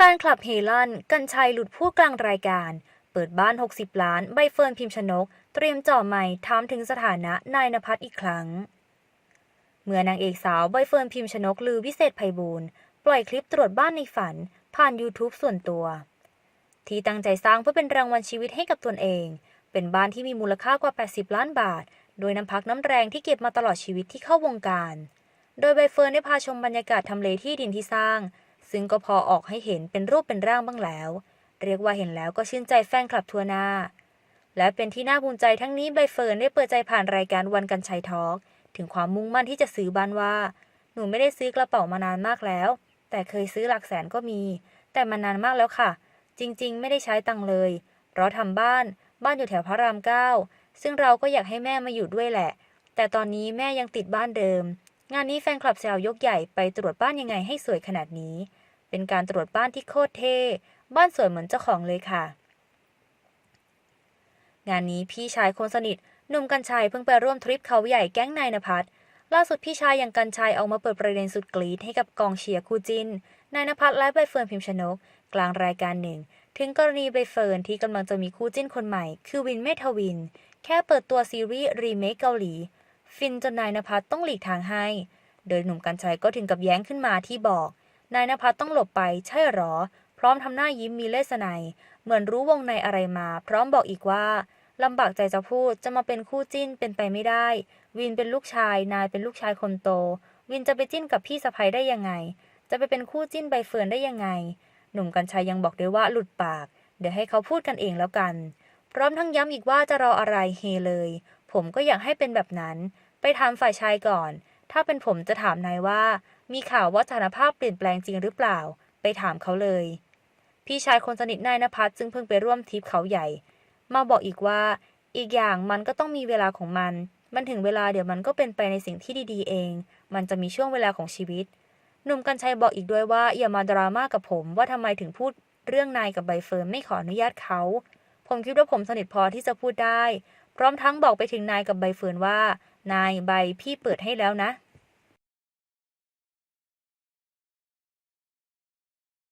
แฟนคลับเฮลันกันชัยหลุดพูดกลางรายการ เปิดบ้าน 60 ล้าน ใบเฟิร์นพิมพ์ชนก เตรียมจ่อไม้ถามถึงสถานะนายนภัสอีกครั้ง เมื่อนางเอกสาวใบเฟิร์นพิมพ์ชนกลือวิเศษไพบูลย์ปล่อยคลิปตรวจบ้านในฝัน ผ่าน YouTube ส่วนตัว ที่ตั้งใจสร้างเพื่อเป็นรางวัลชีวิตให้กับตนเอง เป็นบ้านที่มีมูลค่ากว่า 80 ล้านบาท โดยน้ำพักน้ำแรงที่เก็บมาตลอดชีวิตที่เข้าวงการ โดยใบเฟิร์นได้พาชมบรรยากาศทำเลที่ดินที่สร้าง ซึ่งก็พอออกให้เห็นเป็นรูปเป็นร่างบ้างแล้ว เรียกว่าเห็นแล้วก็ชื่นใจแฟนคลับทัวนา และเป็นที่น่าภูมิใจทั้งนี้ใบเฟิร์นได้เปิดใจผ่านรายการวันกันชัยทอล์กถึงความมุ่งมั่นที่จะซื้อบ้านว่า หนูไม่ได้ซื้อกระเป๋ามานานมากแล้ว แต่เคยซื้อหลักแสนก็มี แต่มันนานมากแล้วค่ะ จริงๆ ไม่ได้ใช้ตังเลย เพราะทำบ้านบ้านอยู่แถวพระรามเก้าซึ่งเราก็อยากให้แม่มาอยู่ด้วยแหละ แต่ตอนนี้แม่ยังติดบ้านเดิม งานนี้แฟนคลับแซวยกใหญ่ไปตรวจบ้านยังไงให้สวยขนาดนี้ เป็นการตรวจบ้านที่โคตรเท่ บ้านสวยเหมือนเจ้าของเลยค่ะ งานนี้พี่ชายคนสนิทหนุ่มกัญชัยเพิ่งไปร่วมทริปเขาใหญ่แก๊งนายนภัสล่าสุดพี่ชายอย่างกัญชัยออกมาเปิดประเด็นสุดกรี๊ดให้กับกองเชียร์คู่จินนายนภัสและใบเฟิร์นพิมพ์ชนก กลางรายการหนึ่ง ถึงกรณีใบเฟิร์นที่กำลังจะมีคู่จิ้นคนใหม่ คือวินเมทวิน แค่เปิดตัวซีรีส์รีเมคเกาหลี ฟินจนนายนภัสต้องหลีกทางให้ โดยหนุ่มกัญชัยก็ถึงกับแย้งขึ้นมาที่บอก นายนภัสต้องหลบไป ใช่หรอ พร้อมทำหน้ายิ้มมีเลสไนยเหมือนรู้วงในอะไรมา พร้อมบอกอีกว่าลำบากใจจะพูดจะมาเป็นคู่จิ้นเป็นไปไม่ได้ วินเป็นลูกชาย นายเป็นลูกชายคนโต วินจะไปจิ้นกับพี่สะใภ้ได้ยังไง จะไปเป็นคู่จิ้นใบเฟิร์นได้ยังไง หนุ่มกัญชัยยังบอกด้วยว่าหลุดปาก เดี๋ยวให้เขาพูดกันเองแล้วกัน พร้อมทั้งย้ำอีกว่าจะรออะไรเฮเลย ผมก็อยากให้เป็นแบบนั้น ไปถามฝ่ายชายก่อน ถ้าเป็นผมจะถามนายว่า มีข่าวว่าสถานภาพเปลี่ยนแปลงจริงหรือเปล่า ไปถามเขาเลย พี่ชายคนสนิทนายนภัสซึ่งเพิ่งไปร่วมทริปเขาใหญ่ มาบอกอีกว่า อีกอย่างมันก็ต้องมีเวลาของมัน มันถึงเวลาเดี๋ยวมันก็เป็นไปในสิ่งที่ดีๆ เอง มันจะมีช่วงเวลาของชีวิต หนุ่มกัญชัยบอกอีกด้วยว่าอย่ามาดราม่ากับผมว่าทำไมถึงพูดเรื่องนายกับใบเฟิร์นไม่ขออนุญาตเขา ผมคิดว่าผมสนิทพอที่จะพูดได้ พร้อมทั้งบอกไปถึงนายกับใบเฟิร์นว่า นายใบพี่เปิดให้แล้วนะ